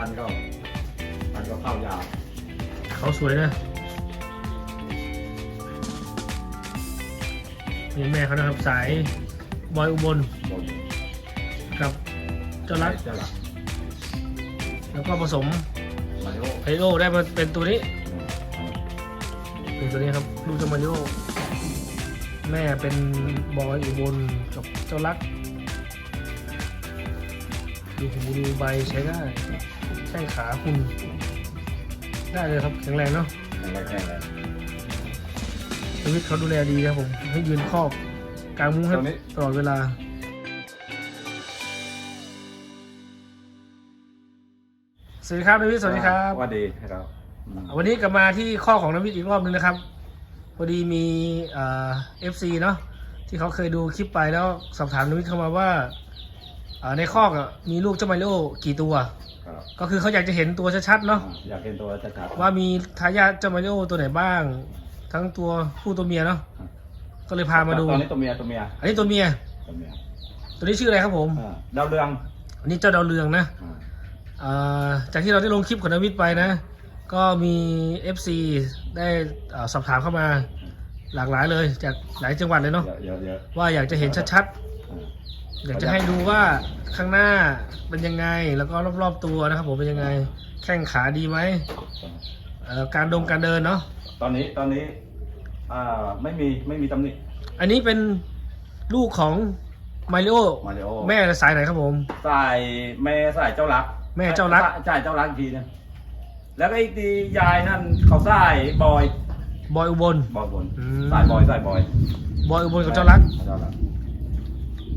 พันก็พันก็เข้ายาวเขาสวยนะนี่แม่เขานะครับ สายบอยอุบลบนกับเจ้ารักเจ้าหลักแล้วก็ผสมมาริโอไพโอได้มาเป็นตัวนี้เป็นตัวนี้ครับลูกเจ้ามาริโอแม่เป็นบอยอุบลกับเจ้ารัก ดูหูดูใบใช้ได้ แข้งขาคุณ ได้เลยครับแข็งแรงเนาะแข็งแรงแข็งแรงชีวิตเขาดูแลดีครับผม ให้ยืนครอบกลางมุ้งให้ตรงนี้ตลอดเวลาสวัสดีครับนวิทย์สวัสดีครับสวัสดีครับอืมวันนี้กลับมาที่ข้อของนวิทย์อีกรอบนึงนะครับพอดีมีเอฟซีเนาะที่เขาเคยดูคลิปไปแล้วสอบถามนวิทย์เข้ามาว่าเอ่อในข้อกอะมีลูกเจ้ามาริโอกี่ตัว ครับก็คือเขาอยากจะเห็นตัวชัดๆเนาะอยากเห็นตัวชัดๆว่ามีทายาทเจ้ามาริโอตัวไหนบ้าง ทั้งตัวผู้ตัวเมียเนาะก็เลยพามาดูตอนนี้ตัวเมียตัวเมียอันนี้ตัวเมียตัวเมียตัวนี้ชื่ออะไรครับผมอ่าดาวเรืองอันนี้เจ้าดาวเรืองนะอ่าเอ่อจากที่เราได้ลงคลิปของนวิทย์ไปนะ ก็มี FC ได้เอ่อสอบถามเข้ามาหลากหลายเลย จากหลายจังหวัดเลยเนาะเยอะเยอะเยอะว่าอยากจะเห็นชัดอ่าๆอยากจะให้ดูว่าข้างหน้าเป็นยังไงแล้วก็รอบๆตัวนะครับผมเป็นยังไง แข้งขาดีไหมเอ่อการดมการเดินเนาะตอนนี้ตอนนี้อ่าไม่มีไม่มีตำหนิ อันนี้เป็นลูกของมาริโอมาริโอแม่สายไหนครับผมใส่แม่ใส่เจ้ารักแม่เจ้ารักใช่เจ้ารักอีกทีนึงแล้วก็อีกทียายนั่นเขาใส่บอยบอยอุบล บอยบนอืมใส่บอยใส่บอยบอยอุบลกับเจ้ารัก เจ้ารัก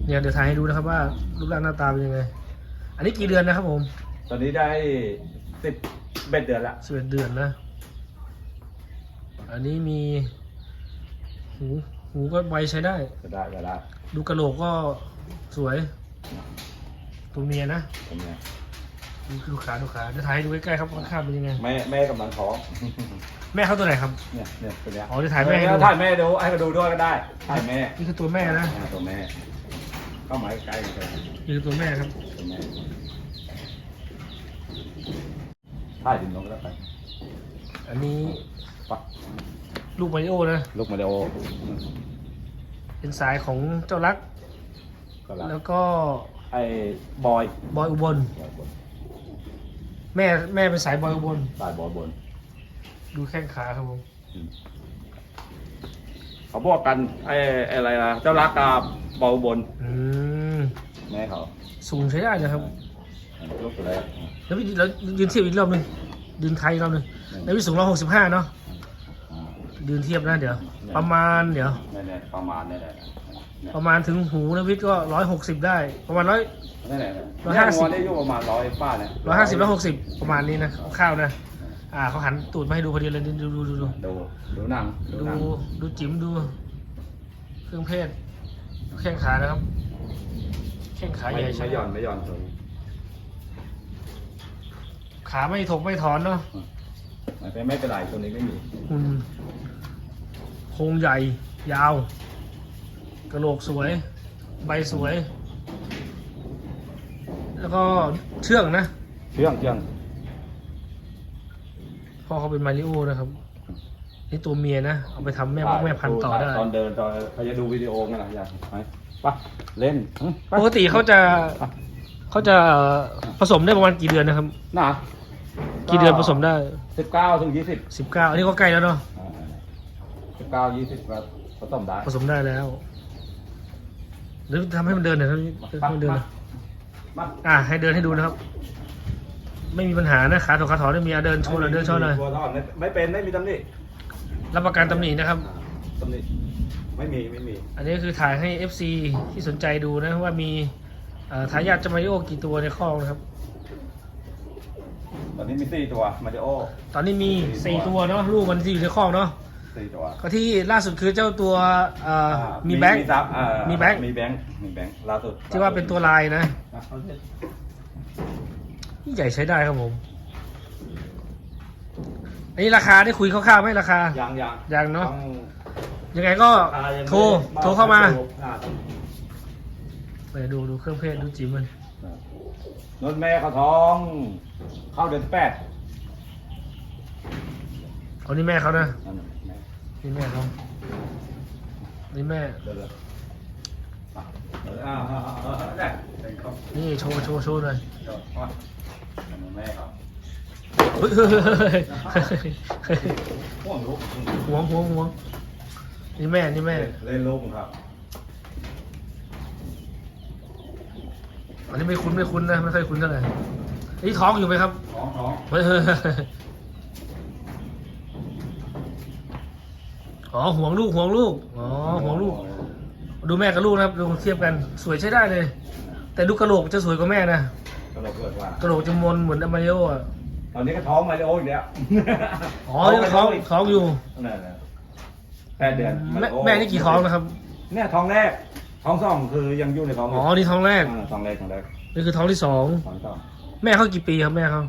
เนี่ยเดี๋ยวถ่ายให้ดูนะครับว่ารูปร่างหน้าตาเป็นยังไง อันนี้กี่เดือนนะครับผม ตอนนี้ได้สิบเบ็ดเดือนละสิบเอ็ดเดือนนะ อันนี้มี หูหูก็ไวใช้ได้ จะได้จะได้ดูกระโหลกก็สวย ตัวเมียนะตัวเมียดูดูขาดูขาเดี๋ยวถ่ายให้ดูใกล้ๆครับข้างๆเป็นยังไง แม่แม่กำลังท้อง แม่เขาตัวไหนครับ เนี่ยเนี่ยตัวเนี้ยอ๋อเดี๋ยวถ่ายแม่ให้ดู ถ่ายแม่ดูให้เขาดูด้วยก็ได้ ถ่ายแม่ นี่คือตัวแม่นะอ่าตัวแม่ เข้ามาใกล้ๆกันนี่คือตัวแม่ครับตัวแม่ถ่ายถึงลงแล้วไปอันนี้ปักลูกมาริโอนะ ลูกมาเดโอ เป็นสายของเจ้ารักก็ละแล้วก็ ไอ้บอย บอยอุบลบอยบนแม่แม่เป็นสายบอยอุบล สายบอยบนดูแข้งขาครับผมเขาบอกกันไอ้ไอ้อะไรนะเจ้ารักกับ บอยบนอืมแม่เขาสูงใช้ได้เลยครับ ลูกตัวแรกแล้วพี่เรายืนเทียบอีกรอบหนึงยืนไทยอีกรอบหนึงในวิสูงร้อยหกสิบห้าเนาะอ่ายืนเทียบนะเดี๋ยว ประมาณเดี๋ยวเนี่ยๆประมาณเนี่ยแหละประมาณถึงหูนะวิทย์ก็ร้อยหกสิบได้ ประมาณร้อย นี่นแหละร้อยห้าสิบเนี่ยงวได้อยู่ประมาณร้อยป้าเนี่ยร้อยห้าสิบร้อยหกสิบประมาณนี้นะคร่าวๆนะ อ่าเขาหันตูดมาให้ดูพอดีเลยดูดูดูดูดูดูหนังดูดูหนังดูจิ๋มดู เครื่องเพศดู แข้งขานะครับ แข้งขาไม่ใหญ่ใช่ไม่หย่อนไม่หย่อนตรงขาไม่ถกไม่ถอนเนาะไม่เป็นไม่เป็นไรตัวนี้ไม่มีหุ่นโครงใหญ่ ยาว กระโหลกสวย ใบสวย แล้วก็เชื่องนะ เชื่องเชื่องพ่อเขาเป็นมาริโอนะครับ นี่ตัวเมียนะ เอาไปทำแม่พวกแม่พันธุ์ต่อได้ ตอนเดินตอนเขาจะดูวิดีโอไงล่ะอยากไปไปเล่นหึไปปกติเขาจะเขาจะผสมได้ประมาณกี่เดือนนะครับ น่ะกี่เดือนผสมได้สิบเก้าถึงยี่สิบสิบเก้าอันนี้ก็ใกล้แล้วเนาะสิบเก้ายี่สิบก็ผสมได้ ผสมได้แล้วหรือทำให้มันเดินหน่อยครับให้มันเดินหน่อยมาอะให้เดินให้ดูนะครับ ไม่มีปัญหานะขาถกขาถอนไม่มีอะเดินโชว์หน่อยเดินโชว์หน่อยตัวทอดไม่ไม่เป็นไม่มีตำหนิ รับประกันตำหนินะครับ ตำหนิไม่มีไม่มีอันนี้คือถ่ายให้ FC ที่สนใจดูนะว่ามีเอ่อทายาทจามาริโอกี่ตัวในคอกนะครับ ตอนนี้มีสี่ตัวมาริโอตอนนี้มีสี่ตัวเนาะลูกมันที่อยู่ในคอกเนาะสี่ตัวก็ที่ล่าสุดคือเจ้าตัวเอ่อออ่ามีแบงค์ มีซับอ่ามีแบงค์ มีแบงค์มีแบงค์ล่าสุดที่ว่าเป็นตัวลายนะอะเอาสินี่ใหญ่ใช้ได้ครับผม อันนี้ราคาได้คุยคร่าวๆไหมราคา ยังยังยังเนาะ ต้องยังไงก็ราคายังไม่โทรได้โทรเข้ามาอ่ต้องไปดูดูเครื่องเพศดูจิ๋มมันนนแม่เขาท้อง เข้าเดือนแปดเอานี่แม่เขานะ นั่นน่ะแม่นี่แม่เขานี่แม่ เดี๋ยวเดี๋ยวอะเดี๋ยวอ่าอ่าอ่าอ่าได้เป็นเขานี่โชว์โชว์โชว์หน่อย เดี๋ยวอะนั่นน่ะแม่ครับ เฮ้ยเฮ้ยเฮ้ยเฮ้ยห่วงลูกหวงหวงหวงนี่แม่ นี่แม่ เล่นลูกครับอันนี้ไม่คุ้นไม่คุ้นนะ ไม่ค่อยคุ้นเท่าไหร่นี่ท้องอยู่ไหมครับท้องท้องเฮ้ยเฮ้ยเฮ้ยอ๋อห่วงลูกห่วงลูก อ๋อห่วงลูก ดูแม่กับลูกนะครับดูเทียบกันสวยใช้ได้เลย แต่ดูกระโหลกจะสวยกว่าแม่นะก็เลยเกิดว่ากระโหลกจะมนเหมือนอมาริโออะ ตอนนี้ก็ท้องมาริโออีกแล้วอ๋อนี่ท้องท้องอยู่นั่นน่ะแปดเดือนแม่ริโอแม่นี่กี่ท้องนะครับ เนี่ยท้องแรก ท้องสองคือยังอยู่ในท้องอ๋อนี่ท้องแรกาท้องแรกท้องแรกนี่คือท้องที่สองท้องสองแม่เขากี่ปีครับแม่เขา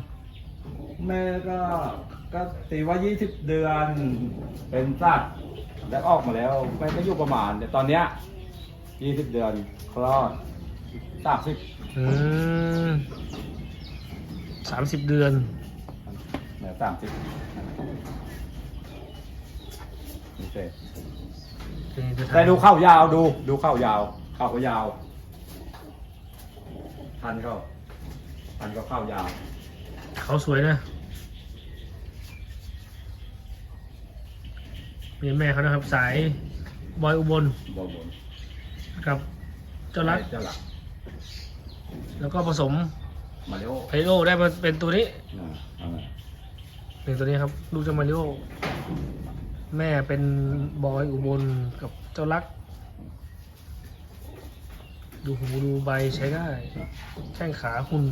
แม่ก็ก็ตีว่ายี่สิบเดือนเป็นสัตว์แล้วออกมาแล้วแม่ก็อยู่ประมาณแต่ตอนเนี้ยยี่สิบเดือนคลอดสามสิบอืมสามสิบเดือน เนี่ยสามสิบนี่เสร็จนี่จะแต่ดูเข้ายาวดู ดูเข้ายาว เข้าก็ยาว ทันเข้าทันก็เข้ายาว เขาสวยนะนี่แม่เขานะครับ สายบอยอุบลบนบนกับเจ้ารักเจ้าหลักแล้วก็ผสมมาริโอไพโอได้มาเป็นตัวนี้อ่าเอาไง หนึ่งตัวนี้ครับลูกเจ้ามาริโอแม่เป็นบอยอุบลกับเจ้ารัก ดูหูดูใบใช้ได้ แข้งขาหุ่น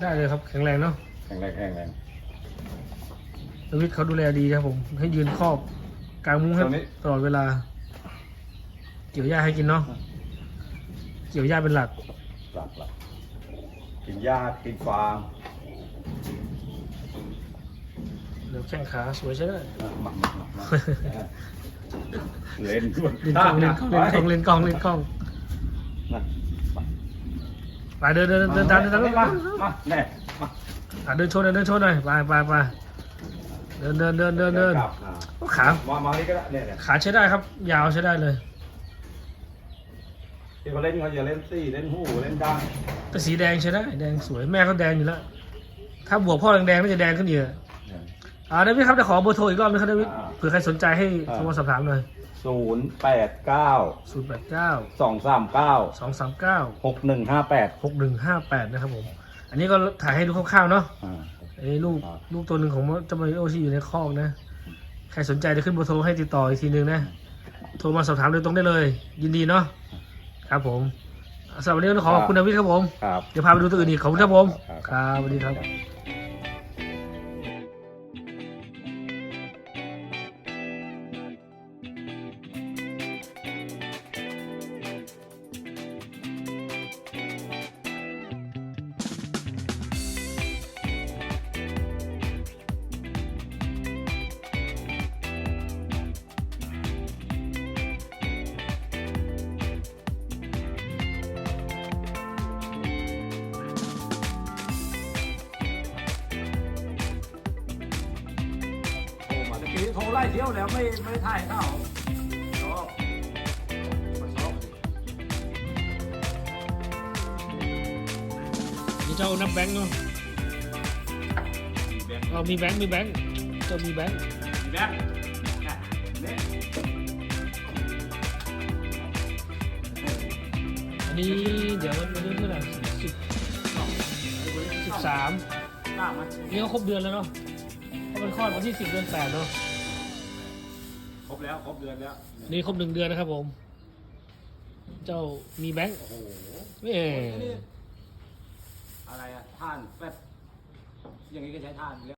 ได้เลยครับ แข็งแรงเนาะแข็งแรงแข็งแรงนวิทย์เขาดูแลดีครับผม ให้ยืนครอบกลางมุ้งให้ตรงนี้ตลอดเวลา เกี่ยวหญ้าให้กินเนาะเกี่ยวหญ้าเป็นหลักหลักหลักกินหญ้ากินฟาง เดี๋ยวแข้งขาสวยใช่ได้อะมามามามาเล่นด้วยเล่นกล้องเล่นกล้องเล่นกล้องเล่นกล้องเล่นกล้องนะมาไปเดินเดินเดินตามเดินตามมามามาแน่มาอะเดินชนหน่อยเดินชนหน่อยไปไปไปเดินเดินเดินเดินเดินกลับอะโอ้ขามามานี่ก็ได้เนี่ยเนี่ยขาใช้ได้ครับ ยาวใช้ได้เลยที่เขาเล่นเขาจะเล่นซี่เล่นหูเล่นดังแต่สีแดงใช้ได้แดงสวยแม่เขาแดงอยู่แล้วถ้าบวกพ่อแดงๆน่าจะแดงขึ้นเยอะเนี่ย อ่าเดวิดครับจะขอเบอร์โทรอีกรอบนึงครับเดวิดอ่าเผื่อใครสนใจให้อ่า โทรมาสอบถามหน่อยศูนย์แปดเก้าศูนย์แปดเก้าสองสามเก้าสองสามเก้าหกหนึ่งห้าแปดหกหนึ่งห้าแปดนะครับผม อันนี้ก็ถ่ายให้ดูคร่าวๆเนาะอ่า ไอ้ลูกครับ ลูกตัวหนึ่งของเจ้ามาริโอที่อยู่ในคอกนะ ใครสนใจจะขึ้นเบอร์โทรให้ติดต่ออีกทีนึงนะ โทรมาสอบถามโดยตรงได้เลย ยินดีเนาะครับผมสำหรับวันนี้ก็ขอขอบคุณดาวิดครับผม ครับ เดี๋ยวพาไปดูตัวอื่นอีกขอบคุณครับผม ครับครับสวัสดีครับ โทรมาตะกี้โทรไล่เที่ยวแล้วไม่ไม่ถ่ายเข้าชอบชอบนี่เจ้านับแบงค์เนาะมีแบงค์เรามีแบงค์มีแบงค์เจ้ามีแบงค์มีแบงค์อันนี้เดี๋ยววันนี้เท่าไหร่สิบสิบสามนี่ก็ครบเดือนแล้วเนาะเพราะมันคลอดวันที่สิบเดือนแปดเนาะ ครบแล้วครบเดือนแล้วนี่ครบหนึ่งเดือนนะครับผม เจ้ามีแบงค์โอ้โหแม่อะไรอะท่านแป๊บอย่างนี้ก็ใช้ท่านอยู่แล้ว